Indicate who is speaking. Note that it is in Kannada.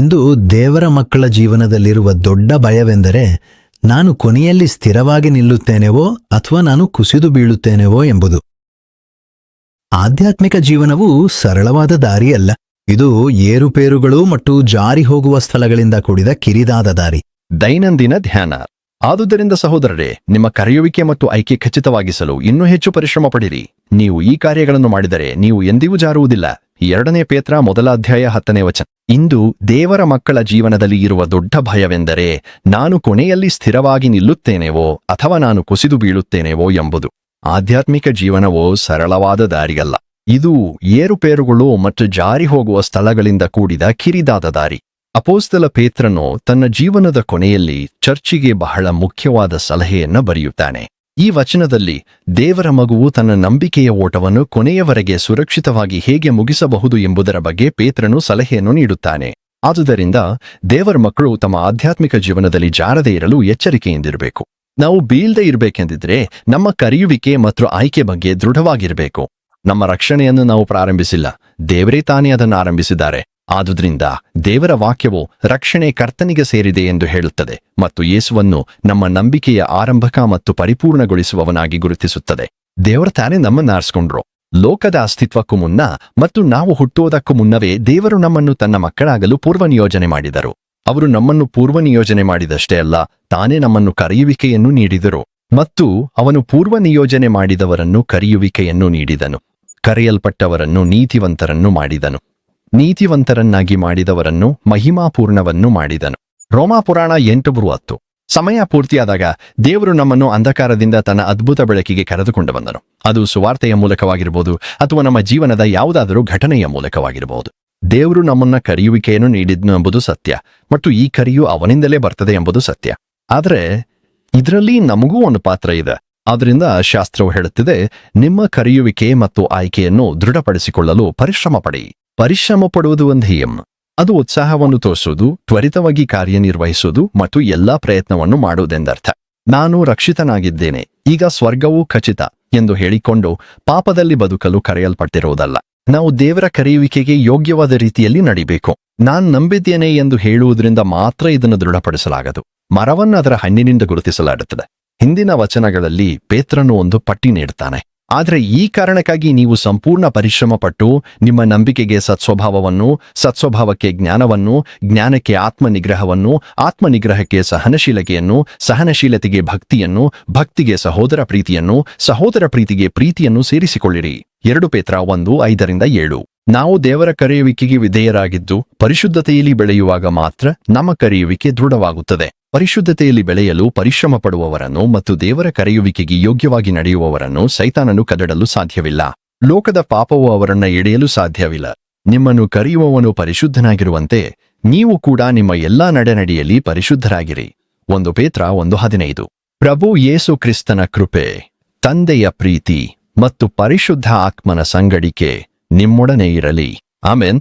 Speaker 1: ಇಂದು ದೇವರ ಮಕ್ಕಳ ಜೀವನದಲ್ಲಿರುವ ದೊಡ್ಡ ಭಯವೆಂದರೆ ನಾನು ಕೊನೆಯಲ್ಲಿ ಸ್ಥಿರವಾಗಿ ನಿಲ್ಲುತ್ತೇನೆವೋ ಅಥವಾ ನಾನು ಕುಸಿದು ಬೀಳುತ್ತೇನೆವೋ ಎಂಬುದು. ಆಧ್ಯಾತ್ಮಿಕ ಜೀವನವು ಸರಳವಾದ ದಾರಿಯಲ್ಲ. ಇದು ಏರುಪೇರುಗಳು ಮತ್ತು ಜಾರಿ ಹೋಗುವ ಸ್ಥಳಗಳಿಂದ ಕೂಡಿದ ಕಿರಿದಾದ ದಾರಿ.
Speaker 2: ದೈನಂದಿನ ಧ್ಯಾನ. ಆದುದರಿಂದ ಸಹೋದರರೇ, ನಿಮ್ಮ ಕರೆಯುವಿಕೆ ಮತ್ತು ಐಕ್ಯ ಖಚಿತವಾಗಿಸಲು ಇನ್ನೂ ಹೆಚ್ಚು ಪರಿಶ್ರಮ ಪಡಿರಿ. ನೀವು ಈ ಕಾರ್ಯಗಳನ್ನು ಮಾಡಿದರೆ ನೀವು ಎಂದಿಗೂ ಜಾರುವುದಿಲ್ಲ. ಎರಡನೇ ಪೇತ್ರ ಮೊದಲ ಅಧ್ಯಾಯ ಹತ್ತನೇ ವಚನ. ಇಂದು ದೇವರ ಮಕ್ಕಳ ಜೀವನದಲ್ಲಿ ಇರುವ ದೊಡ್ಡ ಭಯವೆಂದರೆ ನಾನು ಕೊನೆಯಲ್ಲಿ ಸ್ಥಿರವಾಗಿ ನಿಲ್ಲುತ್ತೇನೆವೋ ಅಥವಾ ನಾನು ಕುಸಿದು ಬೀಳುತ್ತೇನೆವೋ ಎಂಬುದು. ಆಧ್ಯಾತ್ಮಿಕ ಜೀವನವೋ ಸರಳವಾದ ದಾರಿಯಲ್ಲ. ಇದು ಏರುಪೇರುಗಳು ಮತ್ತು ಜಾರಿ ಹೋಗುವ ಸ್ಥಳಗಳಿಂದ ಕೂಡಿದ ಕಿರಿದಾದ ದಾರಿ. ಅಪೋಸ್ತಲ ಪೇತ್ರನು ತನ್ನ ಜೀವನದ ಕೊನೆಯಲ್ಲಿ ಚರ್ಚಿಗೆ ಬಹಳ ಮುಖ್ಯವಾದ ಸಲಹೆಯನ್ನ ಬರೆಯುತ್ತಾನೆ. ಈ ವಚನದಲ್ಲಿ ದೇವರ ಮಗುವು ತನ್ನ ನಂಬಿಕೆಯ ಓಟವನ್ನು ಕೊನೆಯವರೆಗೆ ಸುರಕ್ಷಿತವಾಗಿ ಹೇಗೆ ಮುಗಿಸಬಹುದು ಎಂಬುದರ ಬಗ್ಗೆ ಪೇತ್ರನು ಸಲಹೆಯನ್ನು ನೀಡುತ್ತಾನೆ. ಆದುದರಿಂದ ದೇವರ ಮಕ್ಕಳು ತಮ್ಮ ಆಧ್ಯಾತ್ಮಿಕ ಜೀವನದಲ್ಲಿ ಜಾರದೇ ಇರಲು ಎಚ್ಚರಿಕೆಯಿಂದಿರಬೇಕು. ನಾವು ಬೀಳ್ದೇ ಇರಬೇಕೆಂದಿದ್ರೆ ನಮ್ಮ ಕರೆಯುವಿಕೆ ಮತ್ತು ಆಯ್ಕೆ ಬಗ್ಗೆ ದೃಢವಾಗಿರಬೇಕು. ನಮ್ಮ ರಕ್ಷಣೆಯನ್ನು ನಾವು ಪ್ರಾರಂಭಿಸಿಲ್ಲ. ದೇವರೇ ತಾನೇ ಅದನ್ನು ಆರಂಭಿಸಿದ್ದಾರೆ. ಆದುದರಿಂದ ದೇವರ ವಾಕ್ಯವು ರಕ್ಷಣೆ ಕರ್ತನಿಗೆ ಸೇರಿದೆ ಎಂದು ಹೇಳುತ್ತದೆ ಮತ್ತು ಯೇಸುವನ್ನು ನಮ್ಮ ನಂಬಿಕೆಯ ಆರಂಭಕ ಮತ್ತು ಪರಿಪೂರ್ಣಗೊಳಿಸುವವನಾಗಿ ಗುರುತಿಸುತ್ತದೆ. ದೇವರ ತಾನೇ ನಮ್ಮನ್ನ ಆರಿಸ್ಕೊಂಡ್ರು. ಲೋಕದ ಅಸ್ತಿತ್ವಕ್ಕೂ ಮುನ್ನ ಮತ್ತು ನಾವು ಹುಟ್ಟುವುದಕ್ಕೂ ಮುನ್ನವೇ ದೇವರು ನಮ್ಮನ್ನು ತನ್ನ ಮಕ್ಕಳಾಗಲು ಪೂರ್ವ ನಿಯೋಜನೆ ಮಾಡಿದರು. ಅವರು ನಮ್ಮನ್ನು ಪೂರ್ವ ನಿಯೋಜನೆ ಮಾಡಿದಷ್ಟೇ ಅಲ್ಲ, ತಾನೇ ನಮ್ಮನ್ನು ಕರೆಯುವಿಕೆಯನ್ನು ನೀಡಿದರು ಮತ್ತು ಅವನು ಪೂರ್ವ ನಿಯೋಜನೆ ಮಾಡಿದವರನ್ನು ಕರೆಯುವಿಕೆಯನ್ನು ನೀಡಿದನು. ಕರೆಯಲ್ಪಟ್ಟವರನ್ನು ನೀತಿವಂತರನ್ನು ಮಾಡಿದನು. ನೀತಿವಂತರನ್ನಾಗಿ ಮಾಡಿದವರನ್ನು ಮಹಿಮಾಪೂರ್ಣವನ್ನು ಮಾಡಿದನು. ರೋಮಾಪುರಾಣ ಎಂಟು ಹತ್ತು. ಸಮಯ ಪೂರ್ತಿಯಾದಾಗ ದೇವರು ನಮ್ಮನ್ನು ಅಂಧಕಾರದಿಂದ ತನ್ನ ಅದ್ಭುತ ಬೆಳಕಿಗೆ ಕರೆದುಕೊಂಡು ಬಂದನು. ಅದು ಸುವಾರ್ತೆಯ ಮೂಲಕವಾಗಿರಬಹುದು ಅಥವಾ ನಮ್ಮ ಜೀವನದ ಯಾವುದಾದರೂ ಘಟನೆಯ ಮೂಲಕವಾಗಿರಬಹುದು ದೇವರು ನಮ್ಮನ್ನ ಕರೆಯುವಿಕೆಯನ್ನು ನೀಡಿದ್ನು ಎಂಬುದು ಸತ್ಯ ಮತ್ತು ಈ ಕರೆಯು ಅವನಿಂದಲೇ ಬರ್ತದೆ ಎಂಬುದು ಸತ್ಯ. ಆದರೆ ಇದರಲ್ಲಿ ನಮಗೂ ಒಂದು ಪಾತ್ರ ಇದೆ. ಆದ್ರಿಂದ ಶಾಸ್ತ್ರವು ಹೇಳುತ್ತಿದೆ, ನಿಮ್ಮ ಕರೆಯುವಿಕೆ ಮತ್ತು ಆಯ್ಕೆಯನ್ನು ದೃಢಪಡಿಸಿಕೊಳ್ಳಲು ಪರಿಶ್ರಮ ಪಡಿ. ಪರಿಶ್ರಮ ಪಡುವುದು ಒಂದು ಹಿಯಂ ಅದು ಉತ್ಸಾಹವನ್ನು ತೋರಿಸುವುದು, ತ್ವರಿತವಾಗಿ ಕಾರ್ಯನಿರ್ವಹಿಸುವುದು ಮತ್ತು ಎಲ್ಲಾ ಪ್ರಯತ್ನವನ್ನು ಮಾಡುವುದೆಂದರ್ಥ. ನಾನು ರಕ್ಷಿತನಾಗಿದ್ದೇನೆ, ಈಗ ಸ್ವರ್ಗವೂ ಖಚಿತ ಎಂದು ಹೇಳಿಕೊಂಡು ಪಾಪದಲ್ಲಿ ಬದುಕಲು ಕರೆಯಲ್ಪಟ್ಟಿರುವುದಲ್ಲ. ನಾವು ದೇವರ ಕರೆಯುವಿಕೆಗೆ ಯೋಗ್ಯವಾದ ರೀತಿಯಲ್ಲಿ ನಡಿಬೇಕು. ನಾನ್ ನಂಬಿದ್ದೇನೆ ಎಂದು ಹೇಳುವುದರಿಂದ ಮಾತ್ರ ಇದನ್ನು ದೃಢಪಡಿಸಲಾಗದು. ಮರವನ್ನು ಅದರ ಹಣ್ಣಿನಿಂದ ಗುರುತಿಸಲಾಗುತ್ತದೆ. ಹಿಂದಿನ ವಚನಗಳಲ್ಲಿ ಪೇತ್ರನು ಒಂದು ಪಟ್ಟಿ ನೀಡುತ್ತಾನೆ. ಆದರೆ ಈ ಕಾರಣಕ್ಕಾಗಿ ನೀವು ಸಂಪೂರ್ಣ ಪರಿಶ್ರಮ ಪಟ್ಟು ನಿಮ್ಮ ನಂಬಿಕೆಗೆ ಸತ್ಸ್ವಭಾವವನ್ನು, ಸತ್ಸ್ವಭಾವಕ್ಕೆ ಜ್ಞಾನವನ್ನು, ಜ್ಞಾನಕ್ಕೆ ಆತ್ಮನಿಗ್ರಹವನ್ನು, ಆತ್ಮನಿಗ್ರಹಕ್ಕೆ ಸಹನಶೀಲತೆಯನ್ನು, ಸಹನಶೀಲತೆಗೆ ಭಕ್ತಿಯನ್ನು, ಭಕ್ತಿಗೆ ಸಹೋದರ ಪ್ರೀತಿಯನ್ನು, ಸಹೋದರ ಪ್ರೀತಿಗೆ ಪ್ರೀತಿಯನ್ನು ಸೇರಿಸಿಕೊಳ್ಳಿರಿ. ಎರಡು ಪೇತ್ರ ಒಂದು ಐದರಿಂದ ಏಳು. ನಾವು ದೇವರ ಕರೆಯುವಿಕೆಗೆ ವಿಧೇಯರಾಗಿದ್ದು, ಪರಿಶುದ್ಧತೆಯಲ್ಲಿ ಬೆಳೆಯುವಾಗ ಮಾತ್ರ ನಮ್ಮ ಕರೆಯುವಿಕೆ ದೃಢವಾಗುತ್ತದೆ. ಪರಿಶುದ್ಧತೆಯಲ್ಲಿ ಬೆಳೆಯಲು ಪರಿಶ್ರಮ ಪಡುವವರನ್ನು ಮತ್ತು ದೇವರ ಕರೆಯುವಿಕೆಗೆ ಯೋಗ್ಯವಾಗಿ ನಡೆಯುವವರನ್ನು ಸೈತಾನನು ಕದಡಲು ಸಾಧ್ಯವಿಲ್ಲ. ಲೋಕದ ಪಾಪವು ಅವರನ್ನ ಎಡೆಯಲು ಸಾಧ್ಯವಿಲ್ಲ. ನಿಮ್ಮನ್ನು ಕರೆಯುವವನು ಪರಿಶುದ್ಧನಾಗಿರುವಂತೆ, ನೀವು ಕೂಡ ನಿಮ್ಮ ಎಲ್ಲಾ ನಡೆನಡಿಯಲ್ಲಿ ಪರಿಶುದ್ಧರಾಗಿರಿ. ಒಂದು ಪೇತ್ರ ಒಂದು ಹದಿನೈದು. ಪ್ರಭು ಯೇಸು ಕ್ರಿಸ್ತನ ಕೃಪೆ, ತಂದೆಯ ಪ್ರೀತಿ ಮತ್ತು ಪರಿಶುದ್ಧ ಆತ್ಮನ ಸಂಗಡಿಕೆ ನಿಮ್ಮೊಡನೆ ಇರಲಿ. ಆಮೇನ್.